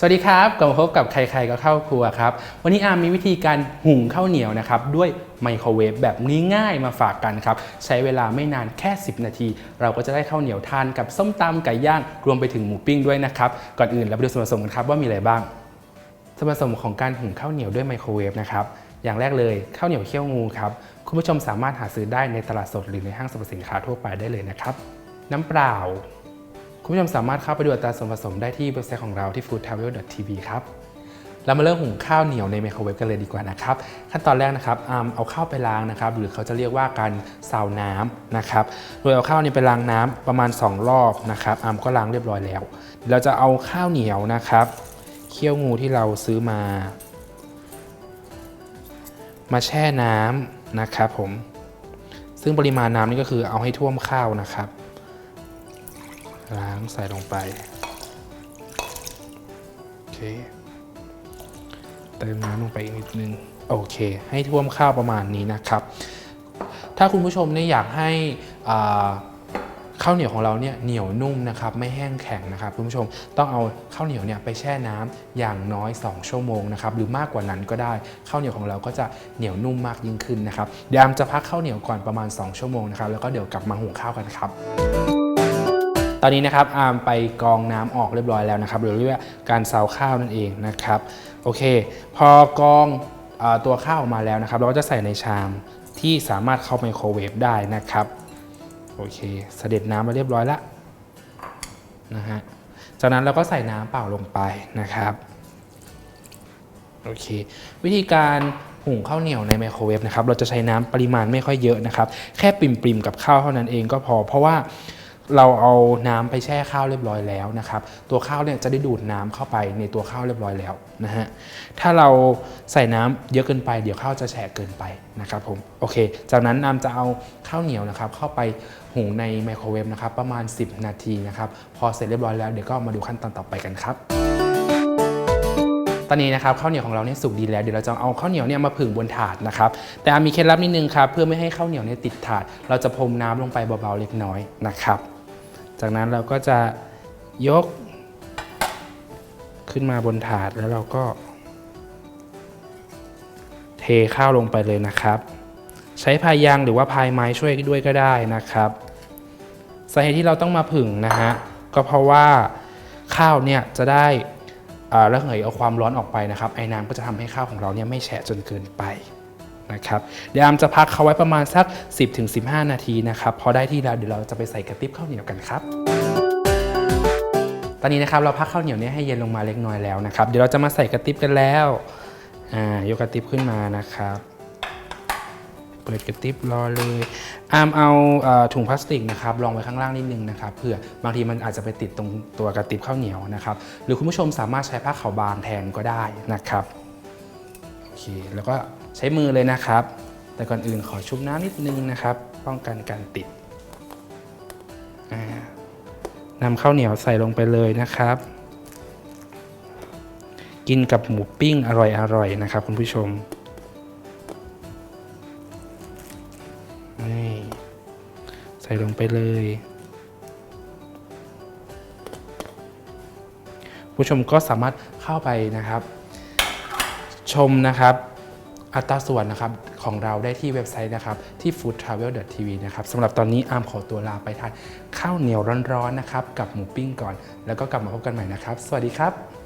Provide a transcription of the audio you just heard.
สวัสดีครับกลับมาพบกับใครๆก็เข้าครัวครับ วันนี้อาร์มมีวิธีการหุงข้าวเหนียวนะครับ ด้วยไมโครเวฟแบบง่ายๆมาฝากกันครับ ใช้เวลาไม่นานแค่ 10 นาที เราก็จะได้ข้าวเหนียวทานกับส้มตำไก่ย่างรวมไปถึงหมูปิ้งด้วยนะครับ ก่อนอื่นเราไปดูส่วนผสมกันครับว่ามีอะไรบ้างส่วนผสมของการหุงข้าวเหนียวด้วยไมโครเวฟนะครับอย่างแรกเลยข้าวเหนียวเคี่ยวงูครับคุณผู้ชมสามารถหาซื้อได้ในตลาดสดหรือในห้างสรรพสินค้าทั่วไปได้เลยนะครับ น้ำเปล่า คุณผู้ชมสามารถเข้าไปดูอัตราส่วนผสมได้ที่เว็บไซต์ของเราที่ foodtravel.tv ครับเรามาเริ่มหุงข้าวเหนียวในไมโครเวฟกันเลยดีกว่านะครับ ขั้นตอนแรกนะครับอาร์มเอาข้าวไปล้างนะครับ หรือเขาจะเรียกว่าการซาวน้ำนะครับ โดยเอาข้าวนี้ไปล้างน้ำประมาณ 2 รอบนะครับอามก็ล้างเรียบร้อยแล้ว เราจะเอาข้าวเหนียวนะครับ เคี่ยวงูที่เราซื้อมา มาแช่น้ำนะครับผม ซึ่งปริมาณน้ำนี่ก็คือเอาให้ท่วมข้าวนะครับ ล้างใส่ลงไป โอเค เติมน้ำลงไปอีกนิดนึง โอเค ให้ท่วมข้าวประมาณนี้นะครับ ถ้าคุณผู้ชมเนี่ยอยากให้ข้าวเหนียวของเราเนี่ยเหนียวนุ่มนะครับไม่แห้งแข็งนะครับคุณผู้ชมต้องเอาข้าวเหนียวเนี่ยไปแช่น้ำอย่างน้อย 2 ชั่วโมงนะครับหรือมากกว่านั้นก็ได้ข้าวเหนียวของเราก็จะเหนียวนุ่มมากยิ่งขึ้นนะครับเดี๋ยวอามจะพักข้าวเหนียวก่อนประมาณ 2 ชั่วโมงนะครับแล้วก็เดี๋ยวกลับมาหุงข้าวกันครับ ตอนนี้นะครับอาร์มไปกรองน้ำออกเรียบร้อยแล้วนะครับหรือเรียกว่าการซาวข้าวนั่นเองนะครับโอเค พอกรองอตัวข้าวออกมาแล้วนะครับ เราก็จะใส่ในชามที่สามารถเข้าไมโครเวฟได้นะครับโอเคเสด็จน้ำมาเรียบร้อยแล้วนะฮะจากนั้นเราก็ใส่น้ำเปล่าลงไปนะครับโอเค วิธีการหุงข้าวเหนียวในไมโครเวฟนะครับ เราจะใช้น้ำปริมาณไม่ค่อยเยอะนะครับ แค่ปริมๆกับข้าวเท่านั้นเองก็พอ เพราะว่า เราเอาน้ำไปแช่ข้าวเรียบร้อยแล้วนะครับ ตัวข้าวเนี่ยจะได้ดูดน้ำเข้าไปในตัวข้าวเรียบร้อยแล้วนะฮะ ถ้าเราใส่น้ำเยอะเกินไป เดี๋ยวข้าวจะแฉะเกินไปนะครับผม โอเค จากนั้นนำจะเอาข้าวเหนียวนะครับ เข้าไปหุงในไมโครเวฟนะครับประมาณ 10 นาทีนะครับ พอเสร็จเรียบร้อยแล้วเดี๋ยวก็มาดูขั้นตอนต่อไปกันครับตอนนี้นะครับข้าวเหนียวของเราเนี่ยสุกดีแล้วเดี๋ยวเราจะเอาข้าวเหนียวเนี่ยมาผึ่งบนถาดนะครับแต่มีเคล็ดลับนิดนึงครับเพื่อไม่ให้ข้าวเหนียวเนี่ยติดถาด เราจะพรมน้ำลงไปเบาๆเล็กน้อยนะครับ จากนั้นเราก็จะยกขึ้นมาบนถาดแล้วเราก็เทข้าวลงไปเลยนะครับ ใช้พายยางหรือว่าพายไม้ช่วยด้วยก็ได้นะครับสาเหตุที่เราต้องมาผึ่งนะฮะก็เพราะว่าข้าวเนี่ยจะได้อ่าระเหยเอาความร้อนออกไปนะครับไอ้น้ำก็จะทำให้ข้าวของเราเนี่ยไม่แฉะจนเกินไป นะครับเดี๋ยวอามจะพักเขาไว้ประมาณสัก 10-15 นาทีนะครับพอได้ที่แล้วเดี๋ยวเราจะไปใส่กระติบข้าวเหนียวกันครับ ตอนนี้นะครับเราพักข้าวเหนียวนี่ยให้เย็นลงมาเล็กน้อยแล้วนะครับเดี๋ยวเราจะมาใส่กระติบกันแล้วอ่ายกกระติบขึ้นมานะครับเปิดกระติบรอเลยอามเอาถุงพลาสติกนะครับรองไว้ข้างล่างนิดนึงนะครับเผื่อบางทีมันอาจจะไปติดตรงตัวกระติบข้าวเหนียวนะครับ หรือคุณผู้ชมสามารถใช้ผ้าขาวบางแทนก็ได้นะครับ โอเค แล้วก็ ใช้มือเลยนะครับ แต่ก่อนอื่นขอชุบน้ำนิดนึงนะครับ ป้องกันการติดนำข้าวเหนียวใส่ลงไปเลยนะครับ กินกับหมูปิ้งอร่อยๆนะครับ คุณผู้ชมใส่ลงไปเลยผู้ชมก็สามารถเข้าไปนะครับ ชมนะครับ อัตราส่วนนะครับของเราได้ที่เว็บไซต์นะครับที่ foodtravel.tv นะครับสำหรับตอนนี้อาร์มขอตัวลาไปทานข้าวเหนียวร้อนๆนะครับกับหมูปิ้งก่อน แล้วก็กลับมาพบกันใหม่นะครับ สวัสดีครับ